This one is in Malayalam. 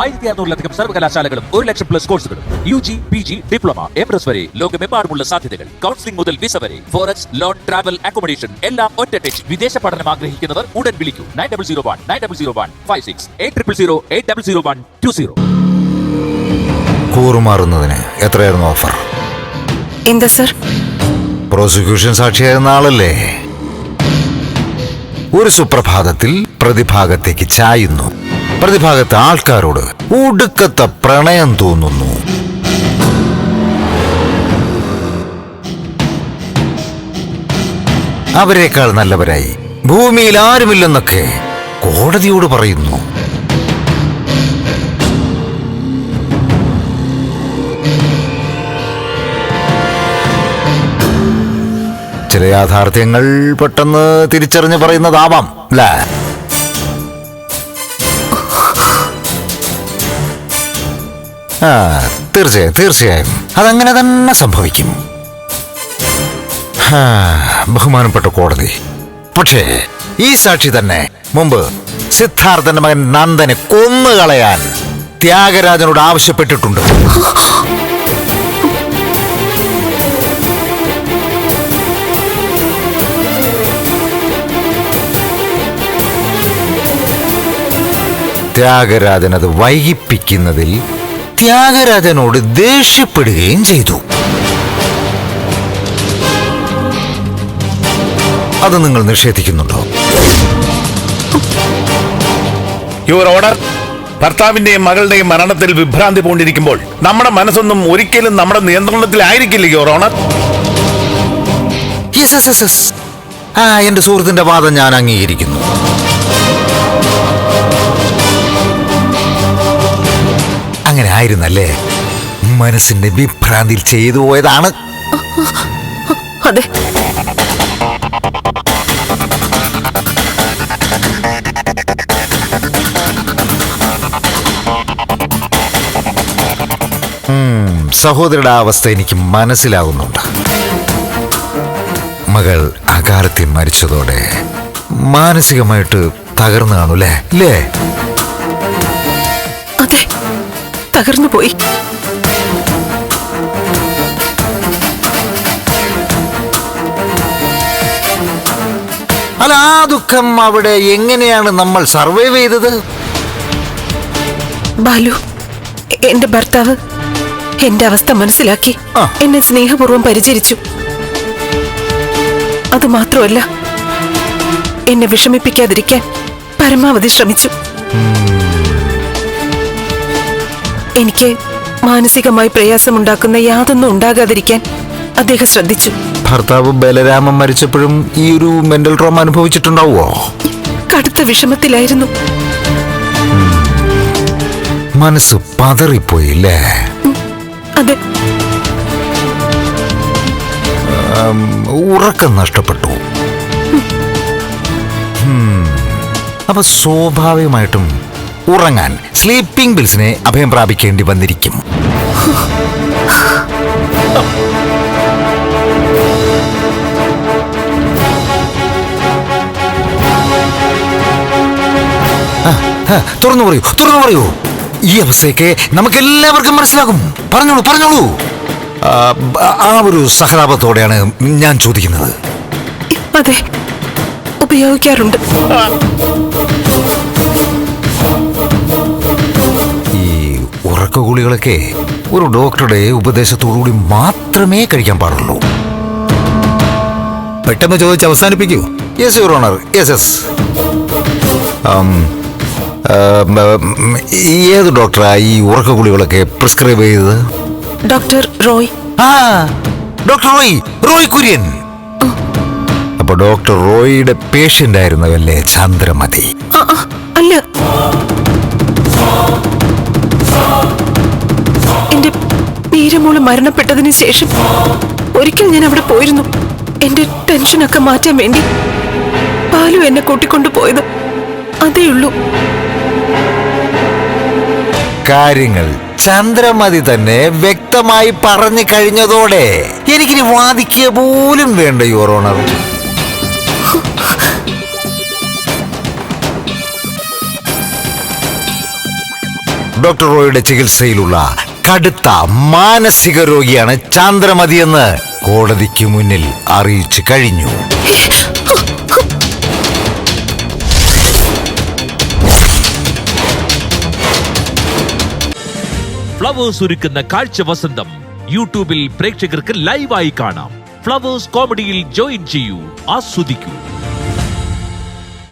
ആയിരത്തി അറുന്നൂറിലധികം സർവകലാശാലകളും ഒരു ലക്ഷം പ്ലസ് കോഴ്സുകളും U G P G diploma M S വരെ ലോകമെമ്പാടുമുള്ള സാധ്യതകൾ. കൗൺസിലിംഗ് മുതൽ വിസ വരെ. ഫോറക്സ് ലോൺ ട്രാവൽ അക്കോമഡേഷൻ എല്ലാം ഒറ്റ ടച്ച് വിദേശ പഠനം ആഗ്രഹിക്കുന്നവർ ഉടൻ വിളിക്കൂ. Nine double zero one nine double zero one five six eight triple zero eight double zero one two zero. കൂറുമാറുന്നതിന് എത്രയായിരുന്നു ഓഫർ എന്താ സർ? പ്രോസിക്യൂഷൻ സാക്ഷിയായിരുന്ന ആളല്ലേ? ഒരു സുപ്രഭാതത്തിൽ പ്രതിഭാഗത്തേക്ക് ചായുന്നു. പ്രതിഭാഗത്തെ ആൾക്കാരോട് ഒടുക്കത്തെ പ്രണയം തോന്നുന്നു. അവരെക്കാൾ നല്ലവരായി ഭൂമിയിൽ ആരുമില്ലെന്നൊക്കെ കോടതിയോട് പറയുന്നു. ചില യാഥാർത്ഥ്യങ്ങൾ പെട്ടെന്ന് തിരിച്ചറിഞ്ഞ് പറയുന്നതാവാം അല്ലേ? തീർച്ചയായും തീർച്ചയായും. അതങ്ങനെ തന്നെ സംഭവിക്കും. ബഹുമാനപ്പെട്ട കോടതി. പക്ഷേ ഈ സാക്ഷി തന്നെ മുമ്പ് സിദ്ധാർത്ഥന്റെ മകൻ നന്ദനെ കൊന്നുകളയാൻ ത്യാഗരാജനോട് ആവശ്യപ്പെട്ടിട്ടുണ്ട്. ത്യാഗരാജൻ അത് വൈകിപ്പിക്കുന്നതിൽ ത്യാഗരാജനോട് ദേഷ്യപ്പെടുകയും ചെയ്തു. അത് നിങ്ങൾ നിഷേധിക്കുന്നുണ്ടോ? യുവർ ഓർഡർ ഭർത്താവിന്റെയും മകളുടെയും മരണത്തിൽ വിഭ്രാന്തി പൂണ്ടിരിക്കുമ്പോൾ നമ്മുടെ മനസ്സൊന്നും ഒരിക്കലും നമ്മുടെ നിയന്ത്രണത്തിലായിരിക്കില്ല your honour yes yes yes yes ആ എന്റെ സുഹൃത്തിന്റെ വാദം ഞാൻ അംഗീകരിക്കുന്നു. അങ്ങനെ ആയിരുന്നല്ലേ? മനസ്സിന്റെ വിഭ്രാന്തിയിൽ ചെയ്തു പോയതാണ്. അതെ. സഹോദരിയുടെ അവസ്ഥ എനിക്ക് മനസ്സിലാകുന്നുണ്ട് മകൾ അകാലത്തിൽ മരിച്ചതോടെ മാനസികമായിട്ട് തകർന്നു കാണൂലേ അല്ലേ തകർന്നു പോയി. അല്ല ആ ദുഃഖം അവിടെ. എങ്ങനെയാണ് നമ്മൾ സർവൈവ് ചെയ്തത്? ബാലു എന്റെ ഭർത്താവ് എന്റെ അവസ്ഥ മനസ്സിലാക്കി. ആ. എന്നെ സ്നേഹപൂർവം പരിചരിച്ചു. അത് മാത്രമല്ല എന്നെ വിഷമിപ്പിക്കാതിരിക്കാൻ പരമാവധി ശ്രമിച്ചു. എനിക്ക് മാനസികമായി പ്രയാസമുണ്ടാക്കുന്ന യാതൊന്നും ഉണ്ടാകാതിരിക്കാൻ അദ്ദേഹം ശ്രദ്ധിച്ചു. ഭർത്താവ് ബലരാമൻ മരിച്ചപ്പോഴും ഈ ഒരു മെന്റൽ ട്രോമ അനുഭവിച്ചിട്ടുണ്ടാവോ കടുത്ത വിഷമത്തിലായിരുന്നു. മനസ്സ് പതറിപ്പോയി അല്ലേ അതെ. ഉറക്കം നഷ്ടപ്പെട്ടു. അപ്പൊ സ്വാഭാവികമായിട്ടും ഉറങ്ങാൻ സ്ലീപ്പിംഗ് ബിൽസിനെ അഭയം പ്രാപിക്കേണ്ടി വന്നിരിക്കും. തുറന്നു പറയൂ തുറന്നു പറയൂ. ഈ അവസ്ഥയൊക്കെ നമുക്ക് എല്ലാവർക്കും മനസ്സിലാകും. പറഞ്ഞോളൂ പറഞ്ഞോളൂ. ആ ഒരു സഹതാപത്തോടെയാണ് ഞാൻ ചോദിക്കുന്നത്. അതെ ഉപയോഗിക്കാറുണ്ട്. ഉറക്ക ഗുളികളൊക്കെ ഒരു ഡോക്ടറുടെ ഉപദേശത്തോടുകൂടി മാത്രമേ കഴിക്കാൻ പാടുള്ളൂ. പെട്ടെന്ന് ചോദിച്ച് അവസാനിപ്പിക്കൂ. Yes your honour yes yes ഏത് ഡോക്ടറാ ഈ ഉറക്ക ഗുളികളൊക്കെ പ്രിസ്ക്രൈബ് ചെയ്തത്? ഡോക്ടർ റോയ്. ആ ഡോക്ടർ റോയ് റോയ് കുര്യൻ. അപ്പൊ ഡോക്ടർ റോയിയുടെ പേഷ്യന്റ് ആയിരുന്നവല്ലേ ചന്ദ്രമതി? അല്ല. വീരമോൾ മരണപ്പെട്ടതിന് ശേഷം ഒരിക്കൽ ഞാൻ അവിടെ പോയിരുന്നു. എന്റെ ടെൻഷനൊക്കെ മാറ്റാൻ വേണ്ടി പാലു എന്നെ കൂട്ടിക്കൊണ്ടു പോയത്. അതേയുള്ളൂ കാര്യങ്ങൾ ചന്ദ്രമതി തന്നെ വ്യക്തമായി പറഞ്ഞു കഴിഞ്ഞതോടെ എനിക്കിനി വാദിക്കുക പോലും വേണ്ട യുവർ ഡോക്ടർ റോയുടെ ചികിത്സയിലുള്ള കടുത്ത മാനസിക രോഗിയാണ് ചാന്ദ്രമതിയെന്ന് കോടതിക്ക് മുന്നിൽ അറിയിച്ചു കഴിഞ്ഞു. ഫ്ലവേഴ്സ് ഒരുക്കുന്ന കാഴ്ച വസന്തം യൂട്യൂബിൽ പ്രേക്ഷകർക്ക് ലൈവായി കാണാം. ഫ്ലവേഴ്സ് കോമഡിയിൽ ജോയിൻ ചെയ്യൂ ആസ്വദിക്കൂ.